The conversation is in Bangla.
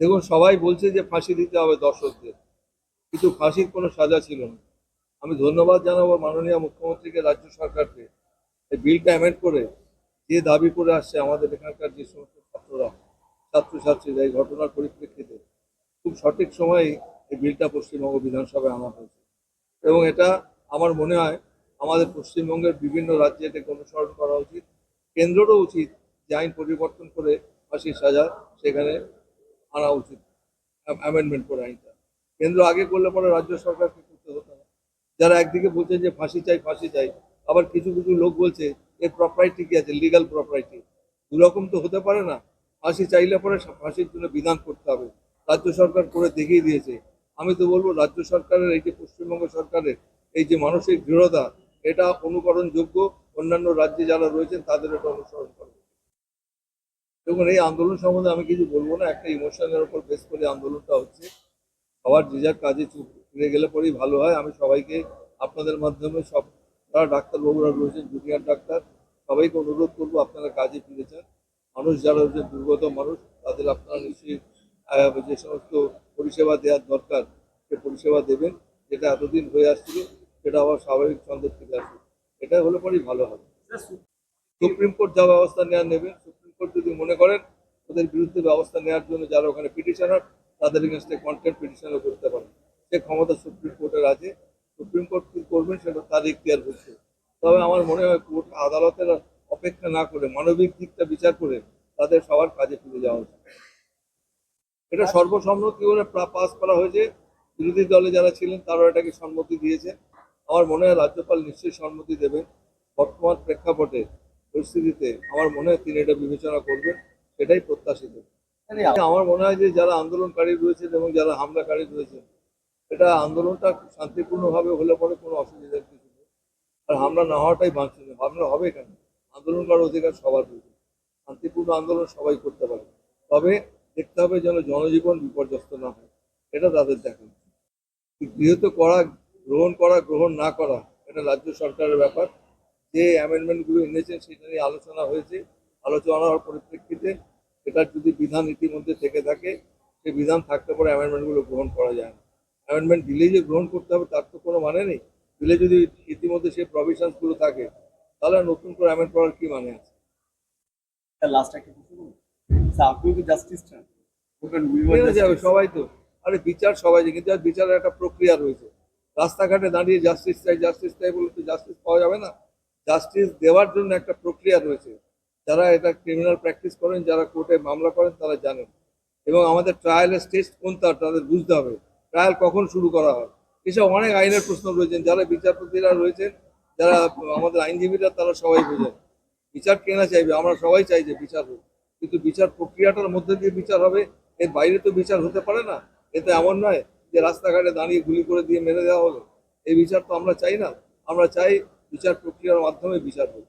দেখুন, সবাই বলছে যে ফাঁসি দিতে হবে দর্শকদের, কিন্তু ফাঁসির কোনো সাজা ছিল না। আমি ধন্যবাদ জানাব মাননীয় মুখ্যমন্ত্রীকে, রাজ্য সরকারকে। এই বিলটা অ্যামেন্ড করে যে দাবি করে আসছে আমাদের এখানকার যে সমস্ত ছাত্ররা, ছাত্রছাত্রীরা, এই ঘটনার পরিপ্রেক্ষিতে খুব সঠিক সময়ে এই বিলটা পশ্চিমবঙ্গ বিধানসভায় আনা হয়েছে। এবং এটা আমার মনে হয় আমাদের পশ্চিমবঙ্গের বিভিন্ন রাজ্যে এটাকে অনুসরণ করা উচিত। কেন্দ্রেরও উচিত যে আইন পরিবর্তন করে ফাঁসির সাজা সেখানে আনা উচিত অ্যামেন্ডমেন্ট করে আইনটা। কেন্দ্র আগে করলে পরে রাজ্য সরকারকে করতে হতো না। যারা একদিকে বলছে যে ফাঁসি চাই ফাঁসি চাই, আবার কিছু কিছু লোক বলছে এর প্রপার্টি কি আছে লিগাল প্রপার্টি দুরকম তো হতে পারে না। ফাঁসি চাইলে পরে ফাঁসির জন্য বিধান করতে হবে। রাজ্য সরকার করে দেখিয়ে দিয়েছে। আমি তো বলব, রাজ্য সরকারের, এই যে পশ্চিমবঙ্গ সরকারের এই যে মানসিক দৃঢ়তা, এটা অনুকরণযোগ্য। অন্যান্য রাজ্যে যারা রয়েছেন, তাদের এটা অনুসরণ করে দেখুন এই আন্দোলন সম্বন্ধে আমি কিছু বলব না একটা ইমোশনের উপর বেস করে আন্দোলনটা হচ্ছে। সবার যে যার কাজে চুপ ফিরে গেলে পরেই ভালো হয়। আমি সবাইকে আপনাদের মাধ্যমে সব যারা ডাক্তারবাবুরা রয়েছেন জুনিয়র ডাক্তার সবাইকে অনুরোধ করব আপনারা কাজে ফিরে যান। মানুষ যারা হচ্ছে দুর্গত মানুষ তাদের আপনারা নিশ্চয়ই যে সমস্ত পরিষেবা দেওয়ার দরকার সে পরিষেবা দেবেন। যেটা এতদিন হয়ে আসছিল সেটা আবার স্বাভাবিক ছন্দে ফিরে আসবে এটা হলে পরেই ভালো হবে। সুপ্রিম কোর্ট যা ব্যবস্থা নেওয়ার নেবেন যদি মনে করেন ওদের বিরুদ্ধে ব্যবস্থা নেওয়ার জন্য যারা ওখানে পিটিশনার তাদের এগেনস্টে কন্টেন্ট পিটিশনও করতে পারেন সে ক্ষমতা সুপ্রিম কোর্টের আছে সুপ্রিম কোর্ট কি করবেন সেটা তার ইখতিয়ার হচ্ছে। তবে আমার মনে হয় কোর্ট আদালতের অপেক্ষা না করে মানবিক দিকটা বিচার করে তাদের সবার কাজে ফিরে যাওয়া উচিত। এটা সর্বসম্মতি করে পাস করা হয়েছে? বিরোধী দলে যারা ছিলেন তারাও এটাকে সম্মতি দিয়েছে। আমার মনে হয় রাজ্যপাল নিশ্চয়ই সম্মতি দেবেন। বর্তমান প্রেক্ষাপটে পরিস্থিতিতে আমার মনে হয় তিনি এটা বিবেচনা করবেন, সেটাই প্রত্যাশিত। আমার মনে হয় যে যারা আন্দোলনকারী রয়েছেন এবং যারা হামলাকারী রয়েছেন, এটা আন্দোলনটা শান্তিপূর্ণভাবে হলে পরে কোনো অসুবিধার কিছু নেই। আর হামলা না হওয়াটাই বাঞ্ছনীয়। হামলা হবে কেন আন্দোলন করার অধিকার সবার রয়েছে শান্তিপূর্ণ আন্দোলন সবাই করতে পারে। তবে দেখতে হবে যেন জনজীবন বিপর্যস্ত না হয়। এটা তাদের দেখা। গৃহীত করা, গ্রহণ করা, গ্রহণ না করা, এটা রাজ্য সরকারের ব্যাপার। যে অ্যামেন্ডমেন্টগুলো এনেছেন সেটা নিয়ে আলোচনা হয়েছে। আলোচনার পরিপ্রেক্ষিতে এটার যদি বিধান ইতিমধ্যে থেকে থাকে সেই বিধান থাকতে পারে অ্যামেন্ডমেন্টগুলো গ্রহণ করা যায় না। অ্যামেন্ডমেন্ট দিলেই যে গ্রহণ করতে হবে তার তো কোনো মানে নেই। দিলে যদি ইতিমধ্যে সেই প্রভিশনসগুলো থাকে তাহলে নতুন করে অ্যামেন্ড করার কি মানে আছে? লাস্ট একটা আপনিও তো জাস্টিস চান। যাবে সবাই তো। আরে বিচার সবাই যে, কিন্তু আর বিচারের একটা প্রক্রিয়া রয়েছে। রাস্তাঘাটে দাঁড়িয়ে জাস্টিস চাই জাস্টিস চাই বলে তো জাস্টিস পাওয়া যাবে না। জাস্টিস দেওয়ার জন্য একটা প্রক্রিয়া রয়েছে। যারা এটা ক্রিমিনাল প্র্যাকটিস করেন, যারা কোর্টে মামলা করেন, তারা জানেন। এবং আমাদের ট্রায়ালের স্টেজ কোনটা তাদের বুঝতে হবে। ট্রায়াল কখন শুরু করা হয়? এসব অনেক আইনের প্রশ্ন রয়েছেন। যারা বিচারপতিরা রয়েছেন, যারা আমাদের আইনজীবীরা, তারা সবাই বোঝেন। বিচার কেনা চাইবে? আমরা সবাই চাই যে বিচার হোক। কিন্তু বিচার প্রক্রিয়াটার মধ্যে দিয়ে বিচার হবে? এর বাইরে তো বিচার হতে পারে না। এতে এমন নয় যে রাস্তাঘাটে দাঁড়িয়ে গুলি করে দিয়ে মেরে দেওয়া হলো। এই বিচার তো আমরা চাই না। আমরা চাই বিচার প্রক্রিয়ার মাধ্যমে বিচার হোক